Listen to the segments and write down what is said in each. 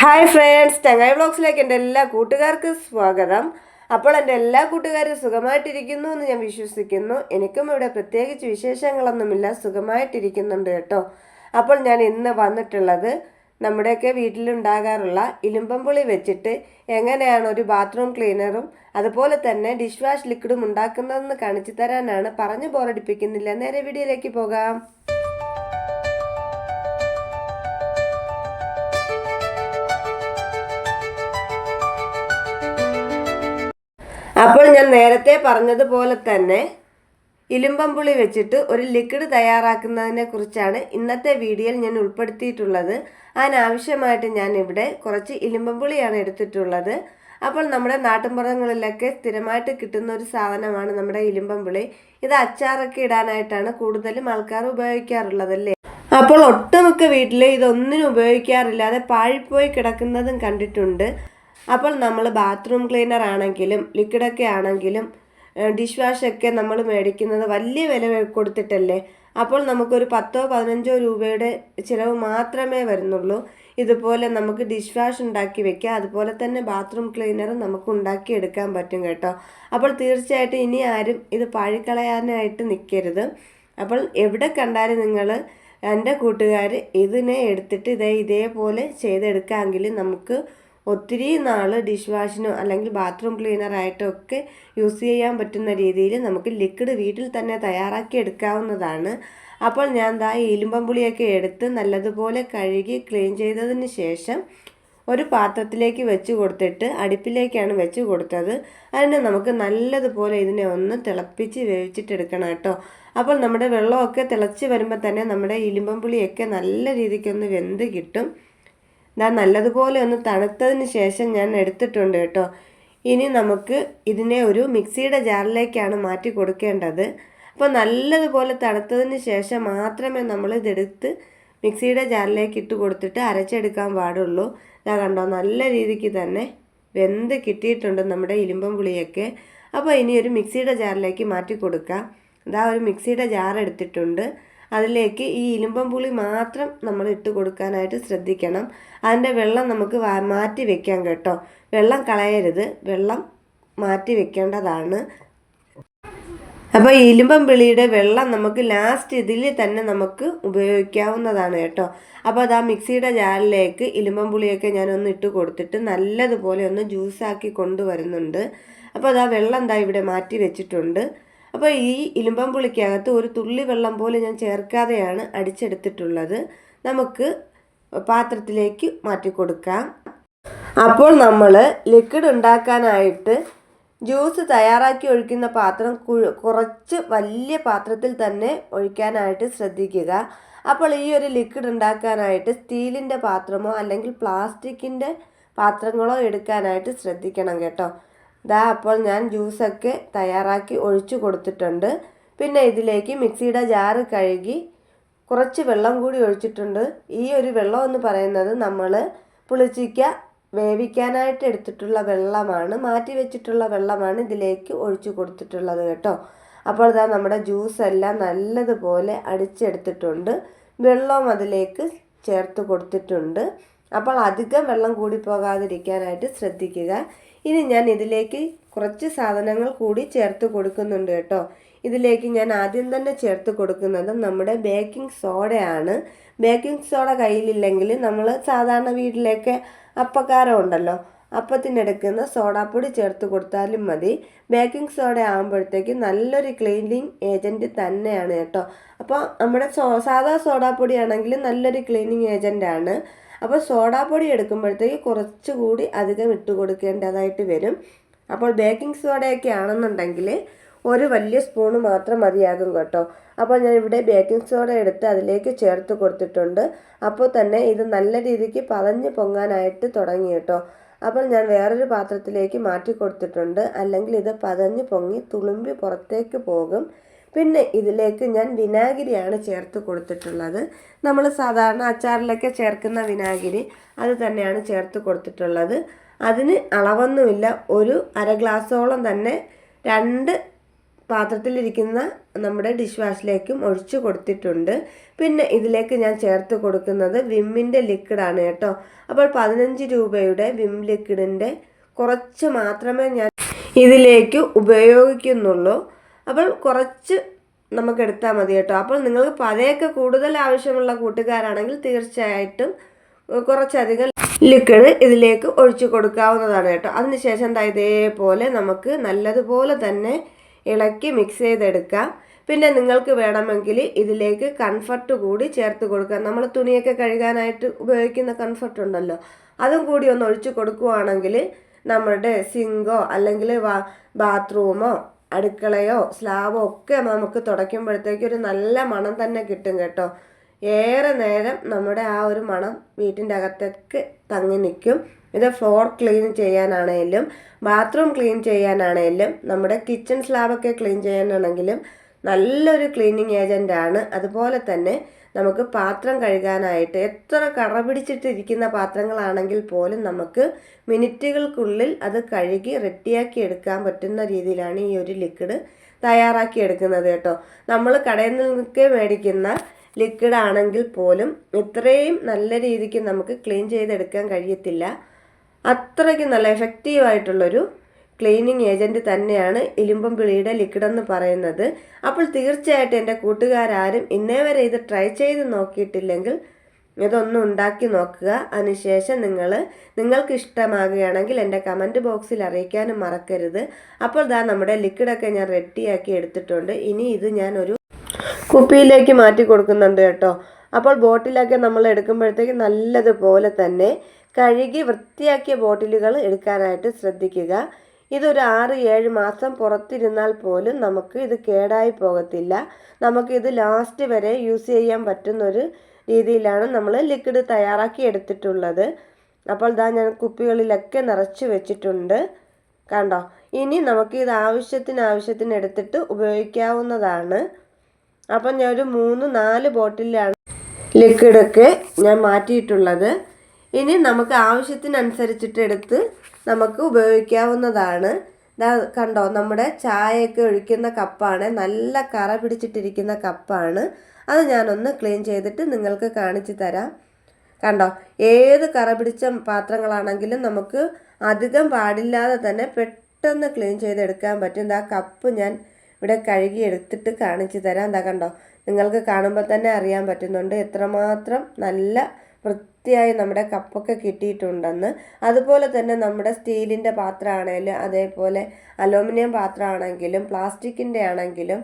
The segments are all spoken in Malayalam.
ഹായ് ഫ്രണ്ട്സ് ചങ്ങായി ബ്ലോഗ്സിലേക്ക് എന്റെ എല്ലാ കൂട്ടുകാർക്കും സ്വാഗതം. അപ്പോൾ എന്റെ എല്ലാ കൂട്ടുകാരും സുഖമായിട്ടിരിക്കുന്നു എന്ന് ഞാൻ വിശ്വസിക്കുന്നു. എനിക്കും ഇവിടെ പ്രത്യേകിച്ച് വിശേഷങ്ങളൊന്നുമില്ല സുഖമായിട്ടിരിക്കുന്നുണ്ട് കേട്ടോ. അപ്പോൾ ഞാൻ ഇന്ന് വന്നിട്ടുള്ളത് നമ്മുടെയൊക്കെ വീട്ടിലുണ്ടാകാറുള്ള ഇലുമ്പമ്പുളി വെച്ചിട്ട് എങ്ങനെയാണ് ഒരു ബാത്റൂം ക്ലീനറും അതുപോലെ തന്നെ ഡിഷ് വാഷ് ലിക്വിഡും ഉണ്ടാക്കുന്നതെന്ന് കാണിച്ചു തരാനാണ്. പറഞ്ഞു ബോറടിപ്പിക്കുന്നില്ല. നേരെ വീഡിയോയിലേക്ക് പോകാം. അപ്പോൾ ഞാൻ നേരത്തെ പറഞ്ഞതുപോലെ തന്നെ ഇലുമ്പമ്പുളി വെച്ചിട്ട് ഒരു ലിക്വിഡ് തയ്യാറാക്കുന്നതിനെ കുറിച്ചാണ് ഇന്നത്തെ വീഡിയോയിൽ ഞാൻ ഉൾപ്പെടുത്തിയിട്ടുള്ളത്. അതിനാവശ്യമായിട്ട് ഞാൻ ഇവിടെ കുറച്ച് ഇലുമ്പമ്പുളിയാണ് എടുത്തിട്ടുള്ളത്. അപ്പോൾ നമ്മുടെ നാട്ടിൻപുറങ്ങളിലൊക്കെ സ്ഥിരമായിട്ട് കിട്ടുന്ന ഒരു സാധനമാണ് നമ്മുടെ ഇലുമ്പമ്പുളി ഇത് അച്ചാറൊക്കെ ഇടാനായിട്ടാണ് കൂടുതലും ആൾക്കാർ ഉപയോഗിക്കാറുള്ളതല്ലേ? അപ്പോൾ ഒട്ടുമിക്ക വീട്ടിൽ ഇതൊന്നിനും ഉപയോഗിക്കാറില്ലാതെ പാഴിപ്പോയി കിടക്കുന്നതും കണ്ടിട്ടുണ്ട്. അപ്പോൾ നമ്മൾ ബാത്റൂം ക്ലീനർ ആണെങ്കിലും ലിക്വിഡൊക്കെ ആണെങ്കിലും ഡിഷ് വാഷൊക്കെ നമ്മൾ മേടിക്കുന്നത് വലിയ വില കൊടുത്തിട്ടല്ലേ? അപ്പോൾ നമുക്കൊരു പത്തോ പതിനഞ്ചോ രൂപയുടെ ചിലവ് മാത്രമേ വരുന്നുള്ളൂ. ഇതുപോലെ നമുക്ക് ഡിഷ് വാഷ് ഉണ്ടാക്കി വെക്കാം. അതുപോലെ തന്നെ ബാത്റൂം ക്ലീനറും നമുക്ക് ഉണ്ടാക്കി എടുക്കാൻ പറ്റും കേട്ടോ. അപ്പോൾ തീർച്ചയായിട്ടും ഇനി ആരും ഇത് പാഴിക്കളയാനായിട്ട് നിൽക്കരുത് അപ്പോൾ എവിടെ കണ്ടാലും നിങ്ങൾ എന്റെ കൂട്ടുകാർ ഇതിനെ എടുത്തിട്ട് ഇതേ ഇതേപോലെ ചെയ്തെടുക്കാമെങ്കിൽ നമുക്ക് ഒത്തിരി നാൾ ഡിഷ് വാഷിനോ അല്ലെങ്കിൽ ബാത്റൂം ക്ലീനറായിട്ടോ ഒക്കെ യൂസ് ചെയ്യാൻ പറ്റുന്ന രീതിയിൽ നമുക്ക് ലിക്വിഡ് വീട്ടിൽ തന്നെ തയ്യാറാക്കി എടുക്കാവുന്നതാണ്. അപ്പോൾ ഞാൻ ദാ ഈ ഇലുമ്പമ്പുളിയൊക്കെ എടുത്ത് നല്ലതുപോലെ കഴുകി ക്ലീൻ ചെയ്തതിന് ശേഷം ഒരു പാത്രത്തിലേക്ക് വെച്ച് കൊടുത്തിട്ട് അടുപ്പിലേക്കാണ് വെച്ച് കൊടുത്തത്. അതിനെ നമുക്ക് നല്ലതുപോലെ ഇതിനെ ഒന്ന് തിളപ്പിച്ച് വേവിച്ചിട്ടെടുക്കണം കേട്ടോ. അപ്പോൾ നമ്മുടെ വെള്ളമൊക്കെ തിളച്ച് വരുമ്പോൾ തന്നെ നമ്മുടെ ഇലുമ്പമ്പുളിയൊക്കെ നല്ല രീതിക്കൊന്ന് വെന്ത് കിട്ടും. ഞാൻ നല്ലതുപോലെ ഒന്ന് തണുത്തതിന് ശേഷം ഞാൻ എടുത്തിട്ടുണ്ട് കേട്ടോ. ഇനി നമുക്ക് ഇതിനെ ഒരു മിക്സിയുടെ ജാറിലേക്കാണ് മാറ്റി കൊടുക്കേണ്ടത്. അപ്പോൾ നല്ലതുപോലെ തണുത്തതിന് ശേഷം മാത്രമേ നമ്മൾ ഇതെടുത്ത് മിക്സിയുടെ ജാറിലേക്ക് ഇട്ട് കൊടുത്തിട്ട് അരച്ചെടുക്കാൻ പാടുള്ളൂ. ഇതാ കണ്ടോ നല്ല രീതിക്ക് തന്നെ വെന്ത് കിട്ടിയിട്ടുണ്ട് നമ്മുടെ ഇരുമ്പം പുളിയൊക്കെ. അപ്പോൾ ഇനി ഒരു മിക്സിയുടെ ജാറിലേക്ക് മാറ്റി കൊടുക്കാം. ഇതാ ഒരു മിക്സിയുടെ ജാർ എടുത്തിട്ടുണ്ട്. അതിലേക്ക് ഈ ഇലുമ്പം പുളി മാത്രം നമ്മൾ ഇട്ട് കൊടുക്കാനായിട്ട് ശ്രദ്ധിക്കണം. അതിന്റെ വെള്ളം നമുക്ക് മാറ്റി വെക്കാം കേട്ടോ. വെള്ളം കളയരുത്. വെള്ളം മാറ്റി വെക്കേണ്ടതാണ്. അപ്പോൾ ഇലുമ്പം പിളിയുടെ വെള്ളം നമുക്ക് ലാസ്റ്റ് ഇതിൽ തന്നെ നമുക്ക് ഉപയോഗിക്കാവുന്നതാണ് കേട്ടോ. അപ്പോൾ അത് ആ മിക്സിയുടെ ജാറിലേക്ക് ഇലുമ്പം പുളിയൊക്കെ ഞാനൊന്ന് ഇട്ട് കൊടുത്തിട്ട് നല്ലതുപോലെ ഒന്ന് ജ്യൂസാക്കി കൊണ്ടുവരുന്നുണ്ട്. അപ്പോൾ അത് ആ വെള്ളം എന്താ ഇവിടെ മാറ്റി വെച്ചിട്ടുണ്ട്. അപ്പോൾ ഈ ഇലുമ്പം പുളിക്കകത്ത് ഒരു തുള്ളി വെള്ളം പോലും ഞാൻ ചേർക്കാതെയാണ് അടിച്ചെടുത്തിട്ടുള്ളത്. നമുക്ക് പാത്രത്തിലേക്ക് മാറ്റി കൊടുക്കാം. അപ്പോൾ നമ്മൾ ലിക്വിഡ് ഉണ്ടാക്കാനായിട്ട് ജ്യൂസ് തയ്യാറാക്കി ഒഴിക്കുന്ന പാത്രം കുറച്ച് വലിയ പാത്രത്തിൽ തന്നെ ഒഴിക്കാനായിട്ട് ശ്രദ്ധിക്കുക. അപ്പോൾ ഈ ഒരു ലിക്വിഡ് ഉണ്ടാക്കാനായിട്ട് സ്റ്റീലിന്റെ പാത്രമോ അല്ലെങ്കിൽ പ്ലാസ്റ്റിക്കിന്റെ പാത്രങ്ങളോ എടുക്കാനായിട്ട് ശ്രദ്ധിക്കണം കേട്ടോ. ദാ അപ്പോൾ ഞാൻ ജ്യൂസൊക്കെ തയ്യാറാക്കി ഒഴിച്ചു കൊടുത്തിട്ടുണ്ട്. പിന്നെ ഇതിലേക്ക് മിക്സിയുടെ ജാറ് കഴുകി കുറച്ച് വെള്ളം കൂടി ഒഴിച്ചിട്ടുണ്ട്. ഈ ഒരു വെള്ളം എന്ന് പറയുന്നത് നമ്മൾ പുളിച്ചിക്ക വേവിക്കാനായിട്ട് എടുത്തിട്ടുള്ള വെള്ളമാണ് മാറ്റി വെച്ചിട്ടുള്ള വെള്ളമാണ് ഇതിലേക്ക് ഒഴിച്ചു കൊടുത്തിട്ടുള്ളത് കേട്ടോ. അപ്പോൾ ഇതാ നമ്മുടെ ജ്യൂസ് എല്ലാം നല്ലതുപോലെ അടിച്ചെടുത്തിട്ടുണ്ട്. വെള്ളവും അതിലേക്ക് ചേർത്ത് കൊടുത്തിട്ടുണ്ട്. അപ്പോൾ അധികം വെള്ളം കൂടി പോകാതിരിക്കാനായിട്ട് ശ്രദ്ധിക്കുക. ഇനി ഞാൻ ഇതിലേക്ക് കുറച്ച് സാധനങ്ങൾ കൂടി ചേർത്ത് കൊടുക്കുന്നുണ്ട് കേട്ടോ. ഇതിലേക്ക് ഞാൻ ആദ്യം തന്നെ ചേർത്ത് കൊടുക്കുന്നത് നമ്മുടെ ബേക്കിംഗ് സോഡയാണ്. ബേക്കിംഗ് സോഡ കയ്യിലില്ലെങ്കിൽ നമ്മൾ സാധാരണ വീട്ടിലേക്ക് അപ്പക്കാരം ഉണ്ടല്ലോ അപ്പത്തിനെടുക്കുന്ന സോഡാപ്പൊടി ചേർത്ത് കൊടുത്താലും മതി. ബേക്കിംഗ് സോഡ ആകുമ്പോഴത്തേക്ക് നല്ലൊരു ക്ലീനിങ് ഏജന്റ് തന്നെയാണ് കേട്ടോ. അപ്പോൾ നമ്മുടെ സോ സാധാ സോഡാപ്പൊടി ആണെങ്കിൽ നല്ലൊരു ക്ലീനിങ് ഏജന്റാണ് അപ്പോൾ സോഡാപ്പൊടി എടുക്കുമ്പോഴത്തേക്ക് കുറച്ചുകൂടി അധികം ഇട്ട് കൊടുക്കേണ്ടതായിട്ട് വരും. അപ്പോൾ ബേക്കിംഗ് സോഡയൊക്കെ ആണെന്നുണ്ടെങ്കിൽ ഒരു വലിയ സ്പൂണ് മാത്രം മതിയാകും കേട്ടോ. അപ്പോൾ ഞാൻ ഇവിടെ ബേക്കിംഗ് സോഡ എടുത്ത് അതിലേക്ക് ചേർത്ത് കൊടുത്തിട്ടുണ്ട്. അപ്പോൾ തന്നെ ഇത് നല്ല രീതിക്ക് പതഞ്ഞ് പൊങ്ങാനായിട്ട് തുടങ്ങി കേട്ടോ. അപ്പോൾ ഞാൻ വേറൊരു പാത്രത്തിലേക്ക് മാറ്റി കൊടുത്തിട്ടുണ്ട്. അല്ലെങ്കിൽ ഇത് പതഞ്ഞ് പൊങ്ങി തുളുമ്പി പുറത്തേക്ക് പോകും. പിന്നെ ഇതിലേക്ക് ഞാൻ വിനാഗിരിയാണ് ചേർത്ത് കൊടുത്തിട്ടുള്ളത്. നമ്മൾ സാധാരണ അച്ചാറിലൊക്കെ ചേർക്കുന്ന വിനാഗിരി അത് തന്നെയാണ് ചേർത്ത് കൊടുത്തിട്ടുള്ളത്. അതിന് അളവൊന്നുമില്ല. ഒരു അര ഗ്ലാസ്സോളം തന്നെ രണ്ട് പാത്രത്തിലിരിക്കുന്ന നമ്മുടെ ഡിഷ് വാഷിലേക്കും ഒഴിച്ചു കൊടുത്തിട്ടുണ്ട്. പിന്നെ ഇതിലേക്ക് ഞാൻ ചേർത്ത് കൊടുക്കുന്നത് വിമ്മിന്റെ ലിക്വിഡാണ് കേട്ടോ. അപ്പോൾ പതിനഞ്ച് രൂപയുടെ വിം ലിക്വിഡിന്റെ കുറച്ച് മാത്രമേ ഞാൻ ഇതിലേക്ക് ഉപയോഗിക്കുന്നുള്ളൂ. അപ്പോൾ കുറച്ച് നമുക്ക് എടുത്താൽ മതി കേട്ടോ. അപ്പോൾ നിങ്ങൾക്ക് പതയൊക്കെ കൂടുതൽ ആവശ്യമുള്ള കൂട്ടുകാരാണെങ്കിൽ തീർച്ചയായിട്ടും കുറച്ചധികം ലിക്വിഡ് ഇതിലേക്ക് ഒഴിച്ചു കൊടുക്കാവുന്നതാണ് കേട്ടോ. അതിനുശേഷം എന്താ ഇതേപോലെ നമുക്ക് നല്ലതുപോലെ തന്നെ ഇളക്കി മിക്സ് ചെയ്തെടുക്കാം. പിന്നെ നിങ്ങൾക്ക് വേണമെങ്കിൽ ഇതിലേക്ക് കംഫർട്ട് കൂടി ചേർത്ത് കൊടുക്കാം. നമ്മൾ തുണിയൊക്കെ കഴുകാനായിട്ട് ഉപയോഗിക്കുന്ന കംഫർട്ട് ഉണ്ടല്ലോ. അതും കൂടി ഒന്ന് ഒഴിച്ചു കൊടുക്കുവാണെങ്കിൽ നമ്മുടെ സിങ്കോ അല്ലെങ്കിൽ ബാത്റൂമോ അടുക്കളയോ സ്ലാബോ ഒക്കെ നമുക്ക് തുടയ്ക്കുമ്പോഴത്തേക്ക് ഒരു നല്ല മണം തന്നെ കിട്ടും കേട്ടോ. ഏറെ നേരം നമ്മുടെ ആ ഒരു മണം വീട്ടിന്റെ അകത്തേക്ക് തങ്ങി നിൽക്കും. ഇത് ഫ്ലോർ ക്ലീൻ ചെയ്യാനാണേലും ബാത്റൂം ക്ലീൻ ചെയ്യാനാണേലും നമ്മുടെ കിച്ചൺ സ്ലാബൊക്കെ ക്ലീൻ ചെയ്യാനാണെങ്കിലും നല്ലൊരു ക്ലീനിങ് ഏജന്റ് ആണ്. അതുപോലെ തന്നെ നമുക്ക് പാത്രം കഴുകാനായിട്ട് എത്ര കറ പിടിച്ചിട്ടിരിക്കുന്ന പാത്രങ്ങളാണെങ്കിൽ പോലും നമുക്ക് മിനിറ്റുകൾക്കുള്ളിൽ അത് കഴുകി റെഡിയാക്കി എടുക്കാൻ പറ്റുന്ന രീതിയിലാണ് ഈ ഒരു ലിക്വിഡ് തയ്യാറാക്കി എടുക്കുന്നത് കേട്ടോ. നമ്മൾ കടയിൽ നിന്നൊക്കെ മേടിക്കുന്ന ലിക്വിഡ് ആണെങ്കിൽ പോലും ഇത്രയും നല്ല രീതിക്ക് നമുക്ക് ക്ലീൻ ചെയ്തെടുക്കാൻ കഴിയത്തില്ല. അത്രയ്ക്ക് നല്ല എഫക്റ്റീവായിട്ടുള്ളൊരു ക്ലീനിങ് ഏജന്റ് തന്നെയാണ് ഇലുമ്പം പിളിയുടെ ലിക്വിഡ് എന്ന് പറയുന്നത്. അപ്പോൾ തീർച്ചയായിട്ടും എന്റെ കൂട്ടുകാരും ഇന്നേ വരെ ഇത് ട്രൈ ചെയ്ത് നോക്കിയിട്ടില്ലെങ്കിൽ ഇതൊന്നും ഉണ്ടാക്കി നോക്കുക. അതിനുശേഷം നിങ്ങൾ നിങ്ങൾക്ക് ഇഷ്ടമാകുകയാണെങ്കിൽ എന്റെ കമന്റ് ബോക്സിൽ അറിയിക്കാനും മറക്കരുത്. അപ്പോൾ ദാ നമ്മുടെ ലിക്വിഡൊക്കെ ഞാൻ റെഡിയാക്കി എടുത്തിട്ടുണ്ട്. ഇനി ഇത് ഞാൻ ഒരു കുപ്പിയിലേക്ക് മാറ്റി കൊടുക്കുന്നുണ്ട് കേട്ടോ. അപ്പോൾ ബോട്ടിലൊക്കെ നമ്മൾ എടുക്കുമ്പോഴത്തേക്ക് നല്ലതുപോലെ തന്നെ കഴുകി വൃത്തിയാക്കിയ ബോട്ടിലുകൾ എടുക്കാനായിട്ട് ശ്രദ്ധിക്കുക. ഇതൊരു ആറ് ഏഴ് മാസം പുറത്തിരുന്നാൽ പോലും നമുക്ക് ഇത് കേടായി പോകത്തില്ല. നമുക്കിത് ലാസ്റ്റ് വരെ യൂസ് ചെയ്യാൻ പറ്റുന്നൊരു രീതിയിലാണ് നമ്മൾ ലിക്വിഡ് തയ്യാറാക്കി എടുത്തിട്ടുള്ളത്. അപ്പോൾ ഇതാ ഞാൻ കുപ്പികളിലൊക്കെ നിറച്ച് വെച്ചിട്ടുണ്ട്. കണ്ടോ? ഇനി നമുക്ക് ഇത് ആവശ്യത്തിന് ആവശ്യത്തിന് എടുത്തിട്ട് ഉപയോഗിക്കാവുന്നതാണ്. അപ്പം ഞാൻ ഒരു മൂന്ന് നാല് ബോട്ടിലാണ് ലിക്വിഡൊക്കെ ഞാൻ മാറ്റിയിട്ടുള്ളത്. ഇനി നമുക്ക് ആവശ്യത്തിനനുസരിച്ചിട്ട് എടുത്ത് നമുക്ക് ഉപയോഗിക്കാവുന്നതാണ്. ഇതാ കണ്ടോ നമ്മുടെ ചായയൊക്കെ ഒഴിക്കുന്ന കപ്പാണ്. നല്ല കറ പിടിച്ചിട്ടിരിക്കുന്ന കപ്പാണ്. അത് ഞാനൊന്ന് ക്ലീൻ ചെയ്തിട്ട് നിങ്ങൾക്ക് കാണിച്ചു തരാം. കണ്ടോ ഏത് കറ പിടിച്ച പാത്രങ്ങളാണെങ്കിലും നമുക്ക് അധികം പാടില്ലാതെ തന്നെ പെട്ടെന്ന് ക്ലീൻ ചെയ്തെടുക്കാൻ പറ്റും. ഇതാ കപ്പ് ഞാൻ ഇവിടെ കഴുകി എടുത്തിട്ട് കാണിച്ചു തരാം. എന്താ കണ്ടോ നിങ്ങൾക്ക് കാണുമ്പോൾ തന്നെ അറിയാൻ പറ്റുന്നുണ്ട്. എത്രമാത്രം നല്ല വൃത്തിയായി നമ്മുടെ കപ്പൊക്കെ കിട്ടിയിട്ടുണ്ടെന്ന്. അതുപോലെ തന്നെ നമ്മുടെ സ്റ്റീലിന്റെ പാത്രമാണെങ്കിലും അതേപോലെ അലൂമിനിയം പാത്രമാണെങ്കിലും പ്ലാസ്റ്റിക്കിന്റെ ആണെങ്കിലും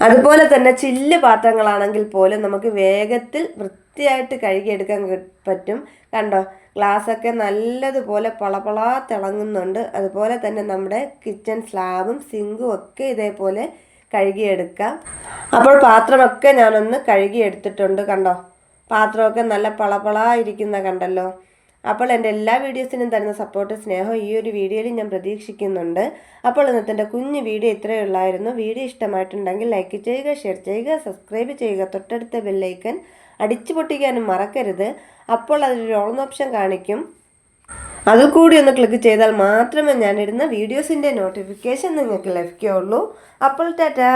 അതുപോലെ തന്നെ ചില്ല് പാത്രങ്ങളാണെങ്കിൽ പോലും നമുക്ക് വേഗത്തിൽ വൃത്തിയായിട്ട് കഴുകിയെടുക്കാൻ പറ്റും. കണ്ടോ? ഗ്ലാസ്സൊക്കെ നല്ലതുപോലെ പളപളാ തിളങ്ങുന്നുണ്ട് അതുപോലെ തന്നെ നമ്മുടെ കിച്ചൺ സ്ലാബും സിങ്കും ഒക്കെ ഇതേപോലെ കഴുകിയെടുക്കാം. അപ്പോൾ പാത്രമൊക്കെ ഞാനൊന്ന് കഴുകിയെടുത്തിട്ടുണ്ട്. കണ്ടോ? പാത്രമൊക്കെ നല്ല പളപള ഇരിക്കുന്ന കണ്ടല്ലോ. അപ്പോൾ എന്റെ എല്ലാ വീഡിയോസിനും തരുന്ന സപ്പോർട്ട് സ്നേഹം ഈ ഒരു വീഡിയോയിൽ ഞാൻ പ്രതീക്ഷിക്കുന്നുണ്ട്. അപ്പോൾ ഇന്നത്തെ എന്റെ കുഞ്ഞ് വീഡിയോ ഇത്രയേ ഉള്ളായിരുന്നു. വീഡിയോ ഇഷ്ടമായിട്ടുണ്ടെങ്കിൽ ലൈക്ക് ചെയ്യുക ഷെയർ ചെയ്യുക സബ്സ്ക്രൈബ് ചെയ്യുക തൊട്ടടുത്ത ബെല്ലൈക്കൻ അടിച്ചു പൊട്ടിക്കാനും മറക്കരുത്. അപ്പോൾ അതൊരു ഓൺ ഓപ്ഷൻ കാണിക്കും. അതിൽ കൂടി ഒന്ന് ക്ലിക്ക് ചെയ്താൽ മാത്രമേ ഞാനിടുന്ന വീഡിയോസിന്റെ നോട്ടിഫിക്കേഷൻ നിങ്ങൾക്ക് ലഭിക്കുകയുള്ളൂ. അപ്പോൾ ടാറ്റാ!